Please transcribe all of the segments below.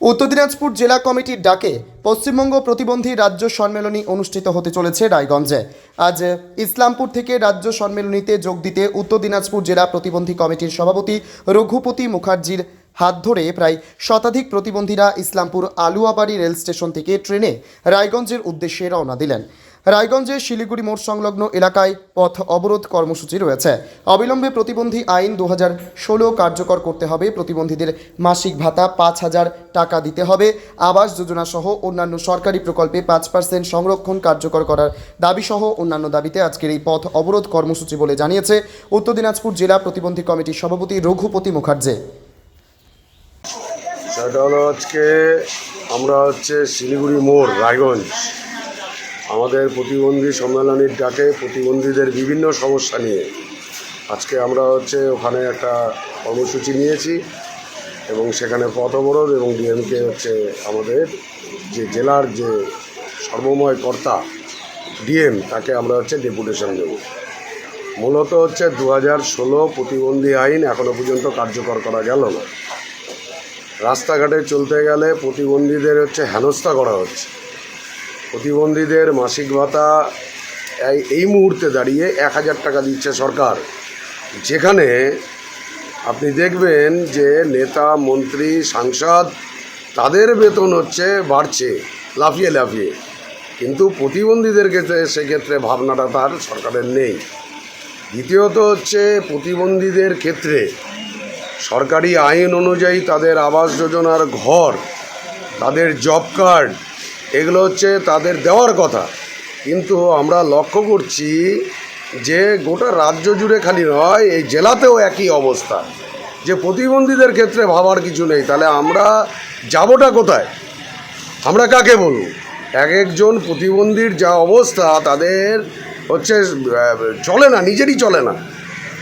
উত্তর দিনাজপুর জেলা কমিটির ডাকে পশ্চিমবঙ্গ প্রতিবন্ধী রাজ্য সম্মেলনী অনুষ্ঠিত হতে চলেছে রায়গঞ্জে। আজ ইসলামপুর থেকে রাজ্য সম্মেলনীতে যোগ দিতে উত্তর দিনাজপুর জেলা প্রতিবন্ধী কমিটির সভাপতি রঘুপতি মুখার্জির হাত ধরে প্রায় শতাধিক প্রতিবন্ধীরা ইসলামপুর আলুয়াবাড়ি রেল স্টেশন থেকে ট্রেনে রায়গঞ্জের উদ্দেশ্যে রওনা দিলেন। রায়গঞ্জে শিলিগুড়ি মোড় সংলগ্ন এলাকায় পথ অবরোধ কর্মসূচি রয়েছে। অবিলম্বে প্রতিবন্ধী আইন দু হাজার ষোলো কার্যকর করতে হবে। প্রতিবন্ধীদের মাসিক ভাতা পাঁচ হাজার টাকা দিতে হবে। আবাস যোজনা সহ অন্যান্য সরকারি প্রকল্পে পাঁচ পার্সেন্ট সংরক্ষণ কার্যকর করার দাবি সহ অন্যান্য দাবিতে আজকের এই পথ অবরোধ কর্মসূচি বলে জানিয়েছে উত্তর দিনাজপুর জেলা প্রতিবন্ধী কমিটির সভাপতি রঘুপতি মুখার্জি। আজকে আমরা হচ্ছে শিলিগুড়ি মোড়, রায়গঞ্জ। আমাদের প্রতিবন্ধী সম্মেলনের ডাকে প্রতিবন্ধীদের বিভিন্ন সমস্যা নিয়ে আজকে আমরা হচ্ছে ওখানে একটা কর্মসূচি নিয়েছি এবং সেখানে পথ অবরোধ এবং ডিএমকে হচ্ছে আমাদের যে জেলার যে সর্বময় কর্তা ডিএম, তাকে আমরা হচ্ছে ডেপুটেশন দেব। মূলত হচ্ছে দু হাজার ষোলো প্রতিবন্ধী আইন এখনও পর্যন্ত কার্যকর করা গেল না। রাস্তাঘাটে চলতে গেলে প্রতিবন্ধীদের হচ্ছে হেনস্থা করা হচ্ছে। প্রতিবন্ধীদের মাসিক ভাতা এই- মুহূর্তে দাঁড়িয়ে এক হাজার টাকা দিচ্ছে সরকার। যেখানে আপনি দেখবেন যে নেতা, মন্ত্রী, সাংসদ, তাদের বেতন হচ্ছে বাড়ছে, লাফিয়ে লাফিয়ে। কিন্তু প্রতিবন্ধীদের ক্ষেত্রে সেক্ষেত্রে ভাবনাটা তার সরকারের নেই। দ্বিতীয়ত হচ্ছে প্রতিবন্ধীদের ক্ষেত্রে সরকারি আইন অনুযায়ী তাদের আবাস যোজনার ঘর, তাদের জব কার্ড এগুলো হচ্ছে তাদের দেওয়ার কথা। কিন্তু আমরা লক্ষ্য করছি যে গোটা রাজ্য জুড়ে খালি নয়, এই জেলাতেও একই অবস্থা। যে প্রতিবন্ধীদের ক্ষেত্রে ভাবার কিছু নেই, তাহলে আমরা যাবোটা কোথায়? আমরা কাকে বলব? এক একজন প্রতিবন্ধীর যা অবস্থা, তাদের হচ্ছে চলে না, নিজেরই চলে না।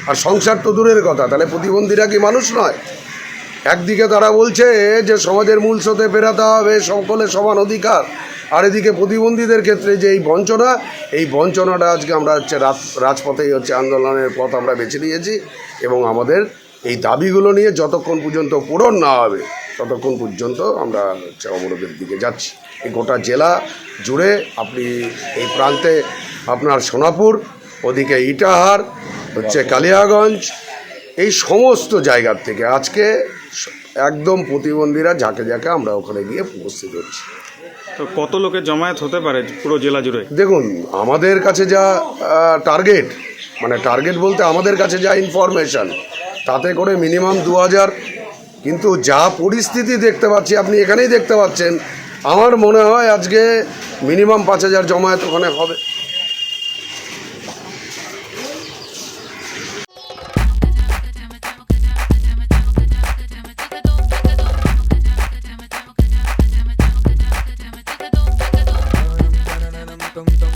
আর সংসার তো দূরের কথা, তাহলে প্রতিবন্ধীরা কি মানুষ নয়? একদিকে তারা বলছে যে সমাজের মূল স্রোতে ফেরাতে হবে সকলের সমান অধিকার, আর এদিকে প্রতিবন্ধীদের ক্ষেত্রে যে এই বঞ্চনা, এই বঞ্চনাটা আজকে আমরা হচ্ছে রাজপথেই হচ্ছে আন্দোলনের পথ আমরা বেছে নিয়েছি এবং আমাদের এই দাবিগুলো নিয়ে যতক্ষণ পর্যন্ত পূরণ না হবে, ততক্ষণ পর্যন্ত আমরা হচ্ছে অবরোধের দিকে যাচ্ছি। এই গোটা জেলা জুড়ে আপনি এই প্রান্তে আপনার সোনাপুর, ওদিকে ইটাহার, হচ্ছে কালিয়াগঞ্জ এই সমস্ত জায়গার থেকে আজকে একদম প্রতিবন্ধীরা ঝাঁকে ঝাঁকে আমরা ওখানে গিয়ে উপস্থিত হচ্ছি। তো কত লোকের জমায়েত হতে পারে পুরো জেলা জুড়ে? দেখুন আমাদের কাছে যা টার্গেট মানে টার্গেট বলতে আমাদের কাছে যা ইনফরমেশান তাতে করে মিনিমাম দু হাজার। কিন্তু যা পরিস্থিতি দেখতে পাচ্ছি আপনি এখানেই দেখতে পাচ্ছেন আমার মনে হয় আজকে মিনিমাম পাঁচ হাজার জমায়েত ওখানে হবে। dum dum.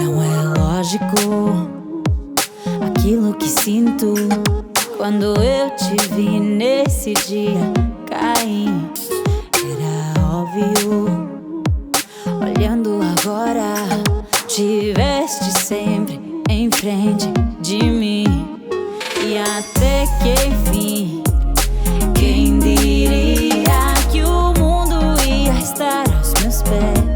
Não é lógico aquilo que sinto quando eu te vi nesse dia cair. Era óbvio, olhando agora, tiveste sempre em frente de mim e até que enfim. Quem diria que o mundo ia estar aos meus pés?